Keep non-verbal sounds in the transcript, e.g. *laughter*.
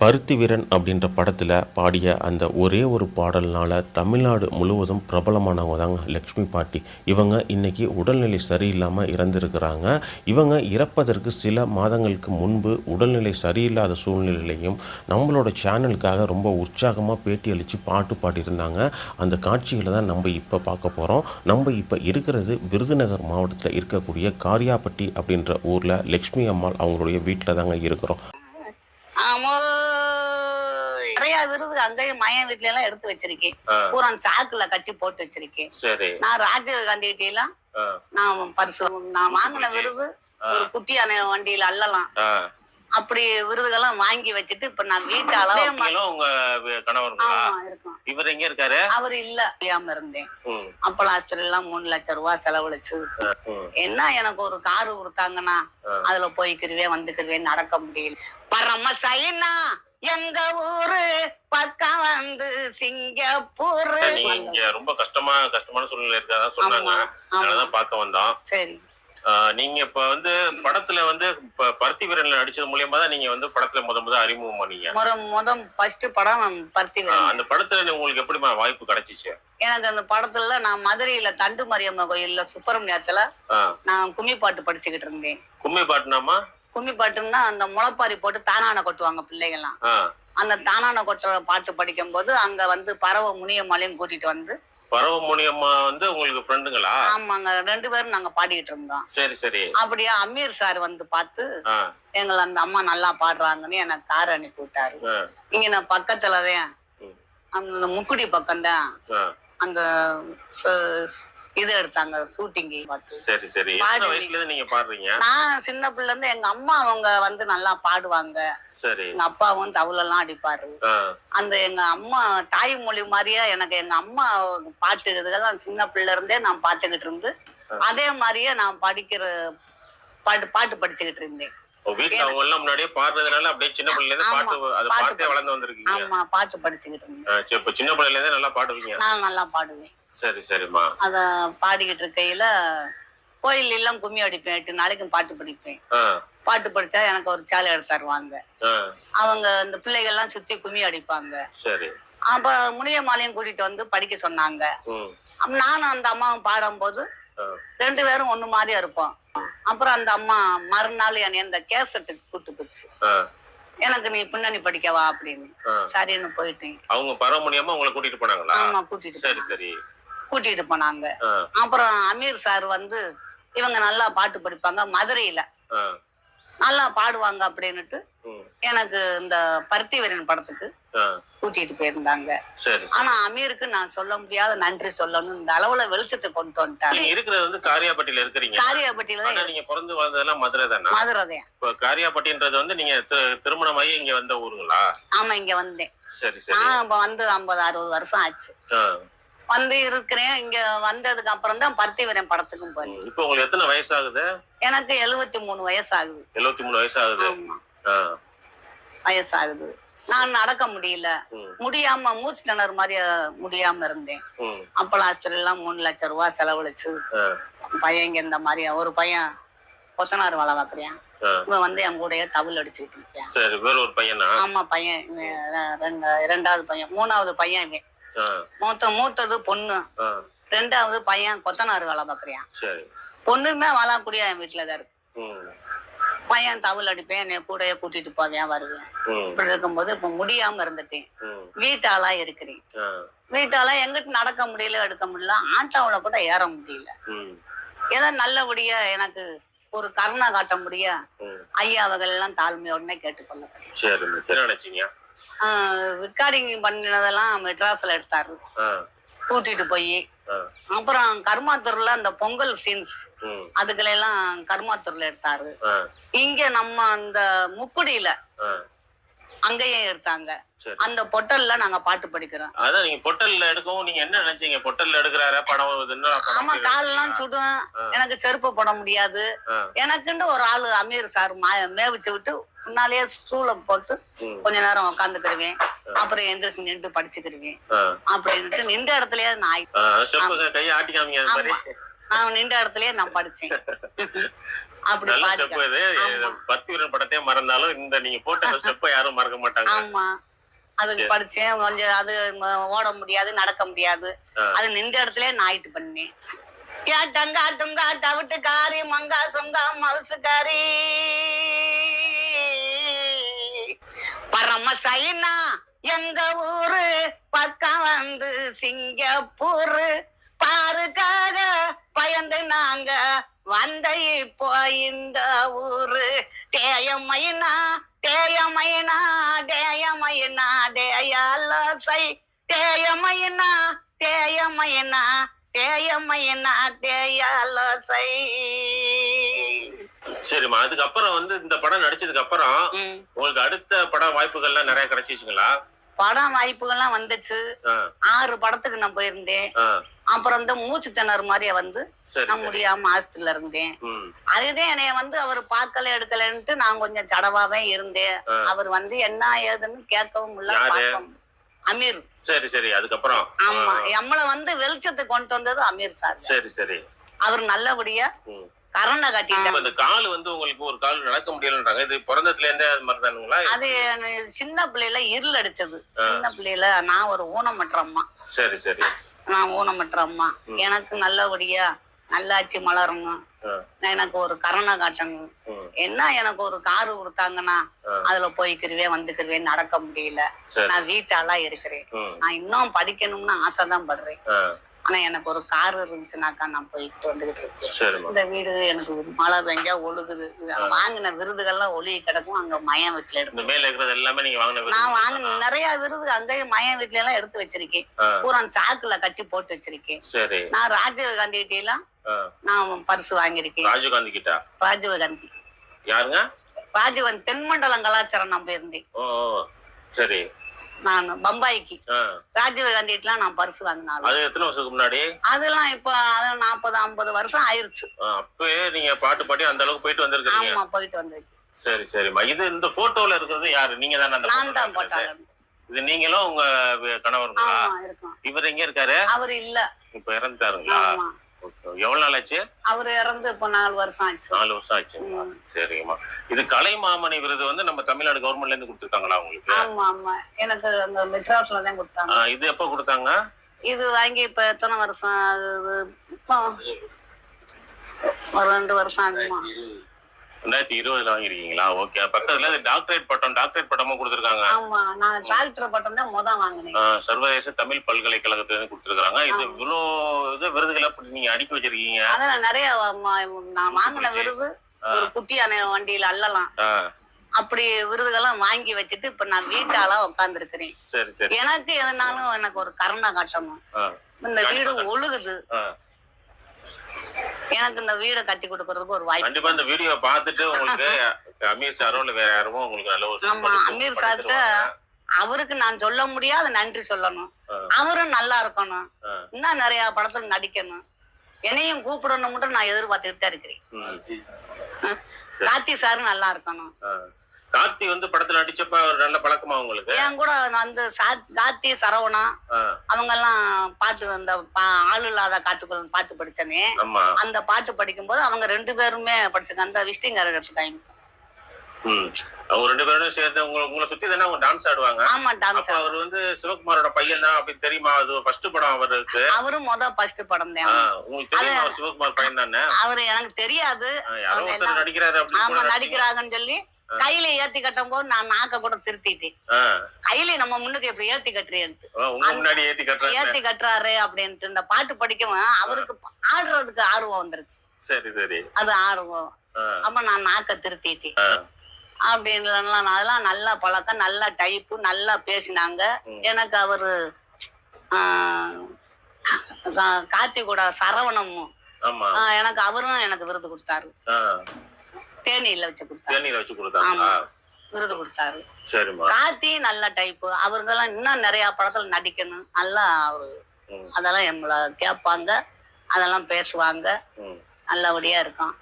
பருத்தி வீரன் அப்படின்ற படத்தில் பாடிய அந்த ஒரே ஒரு பாடல்னால தமிழ்நாடு முழுவதும் பிரபலமானவங்க தாங்க லக்ஷ்மி பாட்டி. இவங்க இன்றைக்கி உடல்நிலை சரியில்லாமல் இறந்திருக்கிறாங்க. இவங்க இறப்பதற்கு சில மாதங்களுக்கு முன்பு உடல்நிலை சரியில்லாத சூழ்நிலையிலையும் நம்மளோட சேனலுக்காக ரொம்ப உற்சாகமாக பேட்டி அளித்து பாட்டு பாடியிருந்தாங்க. அந்த காட்சிகளை தான் நம்ம இப்போ பார்க்க போகிறோம் நம்ம இப்போ இருக்கிறது விருதுநகர் மாவட்டத்தில் இருக்கக்கூடிய காரியாப்பட்டி அப்படின்ற ஊரில் லக்ஷ்மி அம்மாள் அவங்களுடைய வீட்டில் தாங்க இருக்கிறோம் ஆமோ நிறைய விருது அங்கேயும் மயன் வீட்ல எல்லாம் எடுத்து வச்சிருக்கேன். பூரா சாக்குல கட்டி போட்டு வச்சிருக்கேன். சரி. நான் ராஜீவ் காந்தி கிட்ட எல்லாம் நான் பரிசு நான் வாங்கின விருது ஒரு குட்டியான வண்டியில அல்லலாம். அப்படி விருதுகள்லாம் வாங்கி வச்சுட்டு இப்ப நான் வீட்டால நீங்களும் உங்க இருக்கும். இவர் எங்க இருக்காரு? அவர் இல்ல தெரியாம இருந்தேன். அப்பல் ஹாஸ்பிட்டல் எல்லாம் மூணு லட்சம் ரூபாய் செலவழிச்சு. என்ன எனக்கு ஒரு காரு கொடுத்தாங்கன்னா. அதுல போய்க்கிருவேன் வந்துக்கிருவேன் நடக்க முடியல. பரம சைனா! எங்க ஊரு பக்கம் வந்து சிங்கப்பூர். நீங்க ரொம்ப கஷ்டமா கஷ்டமான சூழ்நிலை இருக்கதா சொன்னாங்க. அதனாலதான் பார்க்க வந்தோம். சரி. நீங்க இப்ப வந்து படத்துல வந்து பருத்தி வீரன்ல நடிச்சது மூலியமா தான் நீங்க வந்து படத்துல முத முத அறிமுகம் பண்ணீங்க. முத முத ஃபர்ஸ்ட் படம் பருத்தி வீரன் அந்த படத்துல உங்களுக்கு எப்படிமா வாய்ப்பு கிடைச்சிச்சு? எனக்கு அந்த படத்துல நான் மதுரையில தண்டு மாரியம்மா கோயில்ல சுப்பிரமணியத்துல நான் கும்மி பாட்டு படிச்சுக்கிட்டு இருந்தேன். கும்மி பாட்டுனாமா கும்மி பாட்டுன்னா அந்த முளைப்பாரி போட்டு தானான கொட்டுவாங்க பிள்ளைகள்லாம். அந்த தானான கொட்டுற பாட்டு படிக்கும் போது அங்க வந்து பறவை முனியம்மாளையும் கூட்டிட்டு வந்து பரவ முனியம்மா வந்து உங்களுக்கு ஃப்ரெண்டுங்களா ஆமாங்க. ரெண்டு பேரும் நாங்க பாடிக்கிட்டு இருந்தோம். சரி சரி. அப்படியே அமீர் சார் வந்து பார்த்து எங்களை அந்த அம்மா நல்லா பாடுறாங்கன்னு எனக்கு கார் அனுப்பி விட்டாரு. இங்க நான் பக்கத்துலதான் அந்த முக்குடி பக்கம்தான் ஆ. அந்த இது எடுத்தாங்க ஷூட்டிங் சரி சரி. எத்தனை. வயசுல இருந்து நீங்க பாடுறீங்க? நான் சின்ன பிள்ளை இருந்து எங்க அம்மா அவங்க வந்து நல்லா பாடுவாங்க. சரி. எங்க அப்பாவும் தவுலெல்லாம் அடிப்பாரு. அந்த எங்க அம்மா தாய்மொழி மாதிரியே எனக்கு எங்க அம்மா பாட்டு இதுக்கெல்லாம் சின்ன பிள்ளை இருந்தே நான் பாத்துக்கிட்டு இருந்து அதே மாதிரியே நான் படிக்கிற பாட்டு பாட்டு படிச்சுக்கிட்டு இருந்தேன். வீட்டுல அவங்க எல்லாம் முன்னாடியே பாடுறதுனால அப்படியே சின்ன பிள்ளைல இருந்து பாட்டு அதை பாட்டு பார்த்தே வளர்ந்து வந்திருக்கீங்க. ஆமா பாட்டு படிச்சுக்கிட்டு இருந்தேன். இப்ப சின்ன பிள்ளைல இருந்தே நல்லா பாடுவீங்க. நான் நல்லா பாடுவேன். சரி சரிம்மா. அத பாடிக்கிட்டு இருக்கையில கோயில் எல்லாம் கும்மி அடிப்பேன். எட்டு நாளைக்கும் பாட்டு படிப்பேன். பாட்டு படிச்சா எனக்கு ஒரு சேலை எடுத்து தருவாங்க. அவங்க இந்த பிள்ளைகள்லாம் சுத்தி கும்மி அடிப்பாங்க. சரி. அப்ப முனியம்மாலையும் கூட்டிட்டு வந்து படிக்க சொன்னாங்க. நானும் அந்த அம்மாவும் பாடும்போது ஆ, ரெண்டு பேரும் ஒண்ணு மாதிரியா இருப்போம். அப்புறம் அந்த அம்மா மறுநாள் என்னை இந்த கேசட்டுக்கு கூட்டு போச்சு. எனக்கு நீ பின்னணி படிக்கவா அப்படின்னு. சரின்னு போயிட்டேன். அவங்க பரவ முடியாம உங்களை கூட்டிட்டு போனாங்களா? ஆமா கூட்டிட்டு சரி சரி. கூட்டிட்டு போனாங்க. அப்புறம் அமீர் சார் வந்து இவங்க நல்லா பாட்டு படிப்பாங்க மதுரையில. நல்லா பாடுவாங்க அப்படின்னுட்டு எனக்கு இந்த பருத்தி வீரன் படத்துக்கு கூட்டிட்டு போயிருந்தாங்க. ஆனா அமீருக்கு நான் சொல்ல முடியாத நன்றி சொல்லணும். இந்த அளவுல வெளிச்சத்தை கொண்டு வந்துட்டாரு. நீங்க இருக்கிறது வந்து காரியாப்பட்டியில இருக்கிறீங்க. காரியாபட்டியில நீங்க பிறந்து வளர்ந்ததெல்லாம் மதுரை தானே? மதுரை தான். இப்ப காரியாப்பட்டின்றது வந்து நீங்க தி- திருமணமாகி இங்க வந்த ஊருங்களா? ஆமா இங்க வந்தேன். சரி சரி. நான் இப்ப வந்து ஐம்பது அறுபது வருஷம் ஆச்சு. வந்து இருக்கிறேன். இங்க வந்ததுக்கு அப்புறம் தான் பருத்தி வீரன் படத்துக்கும் போறேன். இப்ப உங்களுக்கு எத்தனை வயசாகுது? எனக்கு எழுபத்தி மூணு வயசு ஆகுது எழுபத்தி மூணு வயசாகுது. ஆமா. ஆ, வயசாகுது. நான் நடக்க முடியல. முடியாம மூச்சு திணறு மாதிரி முடியாம இருந்தேன். அப்பல் ஹாஸ்பிட்டல் எல்லாம் மூணு லட்சம் ரூபாய் செலவழிச்சு. பையன் இங்க இந்த மாதிரி ஒரு பையன் கொத்தனார் வேலை பார்க்குறேன் ஆ. இவன் வந்து என் கூடயே தவில் அடிச்சுக்கிட்டு இருக்கேன். சரி வேற ஒரு பையனா? ஆமா பையன். இவன் ரெ- ரெண்டு இரண்டாவது பையன். மூணாவது பையன் இவன். ஆ, மூத்த மூத்தது பொண்ணு. ரெண்டாவது பையன் கொத்தனார் வேலை பார்க்குறான் சரி. பொண்ணுமே வாழக்கூடிய என் வீட்டுல தான் இருக்கு. பையன் தவில் அடிப்பேன் என்னை கூடயே கூட்டிட்டு போவேன் வருவேன். இப்படி இருக்கும்போது இப்ப முடியாம இருந்துட்டேன். வீட்டாளா இருக்கிறேன். ஆ, வீட்டால எங்கிட்ட நடக்க முடியல எடுக்க முடியல ஆட்டோவில் கூட ஏற முடியல. ஏதோ நல்லபடியா எனக்கு ஒரு கருணை காட்ட முடிய ம். ஐயா அவர்கள் எல்லாம் தாழ்மையோடனே கேட்டுக்கொள்ள ரெக்கார்டிங் பண்ணினதெல்லாம் மெட்ராஸ்ல எடுத்தாரு. கூட்டிட்டு போய் அப்புறம் கர்மாத்தூர்ல அந்த பொங்கல் சீன்ஸ் அதுக்கெல்லாம் கர்மாத்தூர்ல எடுத்தாரு. இங்க நம்ம அந்த முக்குடியில ஆ, அங்கேயும் எடுத்தாங்க அந்த பொட்டல்ல நாங்க பாட்டு படிக்கிறோம். அதான் நீங்க பொட்டல்ல எடுக்கவும் நீங்க என்ன நினைச்சீங்க? பொட்டல்ல எடுக்கிறார? படம் ஆமா காலெல்லாம்? சுடும். எனக்கு செருப்பு போட முடியாது. எனக்குன்னு ஒரு ஆளு அமீர் சார் மேவிச்சு விட்டு முன்னாலேயே ஸ்டூல போட்டு கொஞ்ச நேரம் உட்காந்துக்கிருவேன் அப்புறம் எந்திரிச்சு நின்று படிச்சுக்கிருவேன். அப்படின்ட்டு நின்ற இடத்துலயே நான் நான் நின்ற இடத்துலயே நான் படிச்சேன். *laughs* அப்படி ஸ்டெப் இது. படத்தையே மறந்தாலும் இந்த நீங்க போட்ட ஸ்டெப்பை யாரும் மறக்க மாட்டாங்க. ஆமா. அதுக்கு. படிச்சேன். கொஞ்சம் அது ஓட முடியாது நடக்க முடியாது. அது நின்ற இடத்துல நாயிட்டு பண்ணேன். யா டங்கா டுங்கா டவிட்டு காரி மங்கா சொங்கா மவுசுக்காரி பரம சைனா எங்க ஊரு? பக்கம் வந்து சிங்கப்பூர். பாருக்காக பயந்து நாங்க வந்த இப்போ இந்த ஊரு. தேயமைனா தேயமைனா தேயமைனா தேயாலோசை. தேயமைனா தேயமைனா தேயமைனா தேயாலோசை. சரிம்மா அதுக்கப்புறம் வந்து இந்த படம் நடிச்சதுக்கு அப்புறம். உங்களுக்கு அடுத்த பட வாய்ப்புகள்லாம் நிறைய கிடைச்சிச்சுங்களா? படம் வாய்ப்புகள்லாம் வந்துச்சு. ஆறு படத்துக்கு நான் போயிருந்தேன். அப்புறம் இந்த மூச்சு திணறு மாதிரியே வந்து நான் முடியாம ஹாஸ்பிட்டல்ல இருந்தேன் அதுதான் என்னைய வந்து அவர் பார்க்கல எடுக்கலன்ட்டு நான் கொஞ்சம் சடவாவே இருந்தேன். அவர் வந்து என்ன ஏதுன்னு கேட்கவும் இல்ல? பார்க்கவும் அமீர். சரி சரி. அதுக்கப்புறம்? ஆமா. நம்மள வந்து வெளிச்சத்துக்கு கொண்டு வந்தது அமீர் சார். சரி சரி. அவர் நல்லபடியா. கரணை இப்ப கட்டிட்டார். இந்த கால் வந்து உங்களுக்கு ஒரு கால் நடக்க முடியலன்றாங்க. இது பிறந்ததுல இருந்தே அது மாதிரி தானுங்களா அது சின்ன பிள்ளையில இருள் அடிச்சது. சின்ன பிள்ளையில நான் ஒரு ஊனமற்ற அம்மா. சரி சரி. நான் ஊனமற்ற அம்மா. எனக்கு நல்லபடியா நல்லாட்சி மலரணும். ஆ, எனக்கு ஒரு கரணை காட்டணும். ம், என்ன எனக்கு ஒரு காரு கொடுத்தாங்கன்னா. அதுல போய்க்கிருவேன் வந்துக்கிருவேன் நடக்க முடியல. நான் வீட்டாளா இருக்கிறேன். நான் இன்னும் படிக்கணும்னு ஆசைதான் படுறேன். ஆனா எனக்கு ஒரு கார் இருந்துச்சுனாக்கா நான் போய்கிட்டு வந்துகிட்டு இருக்கேன் இந்த வீடு எனக்கு மழை பெஞ்சா ஒழுகுது. வாங்கின விருதுகள்லாம் ஒழுகி கிடக்கும் அங்க மயம் வீட்டுல எடுக்கும் மேல இருக்கிறது எல்லாமே நீங்க வாங்கின விருது. நான் வாங்கின நிறைய விருது அங்கேயும் மயம் வீட்டுல எல்லாம் எடுத்து வச்சிருக்கேன். பூரா சாக்குல கட்டி போட்டு வச்சிருக்கேன். சரி. நான் ராஜீவ் காந்தி கிட்ட எல்லாம் நான் பரிசு வாங்கியிருக்கேன். ராஜீவ்காந்தி கிட்ட? ராஜீவ் காந்தி யாருங்க? ராஜீவ் காந்தி தென்மண்டலம் கலாச்சாரம் நான் போயிருந்தேன். சரி. நான் பம்பாய்க்கு. ராஜீவ் காந்தி கிட்டலாம் நான் பரிசு வாங்கினாலும். அது எத்தனை வருஷத்துக்கு முன்னாடி? அதெல்லாம் இப்ப அது நாற்பது ஐம்பது வருஷம் ஆயிருச்சு. அப்பவே நீங்க பாட்டு பாடி அந்த அளவுக்கு போயிட்டு வந்திருக்கீங்க ஆமா போயிட்டு வந்திருக்கேன். சரி சரிம்மா இது இந்த போட்டோல இருக்கிறது யாரு? நீங்க தானே நான் தான்? போட்டாளன் இது நீங்களும் உங்க கணவருங்களா? இவர் எங்க இருக்காரு? அவர் இல்ல. இப்ப இறந்துட்டாருங்களா. எவ்வளவு நாள் ஆச்சு அவர் இறந்து இப்ப நாலு வருஷம் ஆச்சு. நாலு வருஷம் ஆச்சுங்களா சரிங்கம்மா. இது கலை மாமணி விருது வந்து நம்ம தமிழ்நாடு கவர்மெண்ட்ல இருந்து கொடுத்துருக்காங்களா உங்களுக்கு? ஆமா ஆமா. எனக்கு அந்த மெட்ராஸ்ல தான் கொடுத்தாங்க. இது எப்ப கொடுத்தாங்க? இது வாங்கி இப்ப எத்தனை வருஷம் ஆகுது? இப்போ ஒரு ரெண்டு வருஷம் ஆகுமா? ரெண்டாயிரத்தி இருபதுல வாங்கிருக்கீங்களா ஓகே பக்கத்துல டாக்டரேட் பட்டம் டாக்டரேட் பட்டமும் கொடுத்துருக்காங்க. ஆமா நான் டாக்டர் பட்டம் தான் முத வாங்கினேன். சர்வதேச தமிழ் பல்கலைக்கழகத்துல இருந்து கொடுத்துருக்காங்க இது இவ்வளோ இது விருதுகளை நீங்க அடுக்கி வச்சிருக்கீங்க. அதெல்லாம் நிறைய நான் வாங்கின விருது ஒரு குட்டியான வண்டியில அள்ளலாம். ஆ, அப்படி விருதுகள்லாம் வாங்கி வச்சுட்டு இப்ப நான் வீட்டால உட்கார்ந்து இருக்கிறேன் சரி சரி. எனக்கு எதுனாலும் எனக்கு ஒரு கருணை காட்டணும். இந்த வீடு ஒழுகுது. எனக்கு இந்த வீடை கட்டி கொடுக்கறதுக்கு ஒரு வாய்ப்பு கண்டிப்பா இந்த வீடியோ பார்த்துட்டு உங்களுக்கு *laughs* அமீர் சாரோ இல்ல வேற யாரும் உங்களுக்கு நல்ல ஒரு ஆமா, அமீர் சார்ட்ட. அவருக்கு நான் சொல்ல முடியாத நன்றி சொல்லணும். அவரும் நல்லா இருக்கணும். இன்னும் நிறைய படத்துல நடிக்கணும் என்னையும் கூப்பிடணும் மட்டும் நான் எதிர்பார்த்துக்கிட்டு தான் இருக்கிறேன். கார்த்தி சாரும் நல்லா இருக்கணும். கார்த்தி வந்து படத்துல நடிச்சப்ப ஒரு நல்ல பழக்கமா உங்களுக்கு? என் கூட வந்து கார்த்தி சரவணா அவங்க எல்லாம் பாட்டு அந்த ஆள் இல்லாத காட்டுக்குள் பாட்டு படிச்சனே. அந்த பாட்டு படிக்கும்போது அவங்க ரெண்டு பேருமே படிச்சாங்க அந்த விஸ்டிங்கர் எடுத்துக்காங்க. அவங்க ரெண்டு பேரும் சேர்ந்து உங்களை உங்களை சுத்தி தானே அவங்க டான்ஸ் ஆடுவாங்க? ஆமா டான்ஸ் அவர் வந்து சிவகுமாரோட பையன் தான் அப்படின்னு தெரியுமா? அது ஃபர்ஸ்ட் படம் அவருக்கு அவரும் முத ஃபர்ஸ்ட் படம் தான். உங்களுக்கு தெரியுமா? அவர் சிவகுமார் பையன் தானே? அவரு எனக்கு தெரியாது. நடிக்கிறாரு ஆமா. நடிக்கிறாங்கன்னு சொல்லி கையில ஏத்தி கட்டும் போது நான் நாக்க கூட திருத்திட்டேன். கையில நம்ம முன்னுக்கு இப்படி ஏத்தி முன்னாடி ஏத்தி கட்டுறாரு அப்படின்ட்டு. இந்த பாட்டு படிக்கவும் அவருக்கு ஆடுறதுக்கு ஆர்வம் வந்துருச்சு. சரி சரி. அது ஆர்வம். அப்ப நான் நாக்க திருத்திட்டேன். அப்படின்னு அதெல்லாம் நல்ல பழக்கம் நல்ல டைப்பு நல்லா பேசினாங்க. எனக்கு அவரு ஆஹ், கா- கார்த்தி கூட சரவணமும் எனக்கு அவரும் எனக்கு விருது கொடுத்தாரு. தேனியில வச்சு கொடுத்தாரு தேநீர் வச்சு கொடுத்தாங்களா? ஆமா. விருது கொடுத்தாரு சரிம்மா. கார்த்தி நல்ல டைப்பு அவருங்கெல்லாம் இன்னும் நிறைய படத்துல நடிக்கணும். நல்லா அவரு. ம், அதெல்லாம் எங்களை கேட்பாங்க. அதெல்லாம் பேசுவாங்க. ம். நல்லபடியா இருக்கும்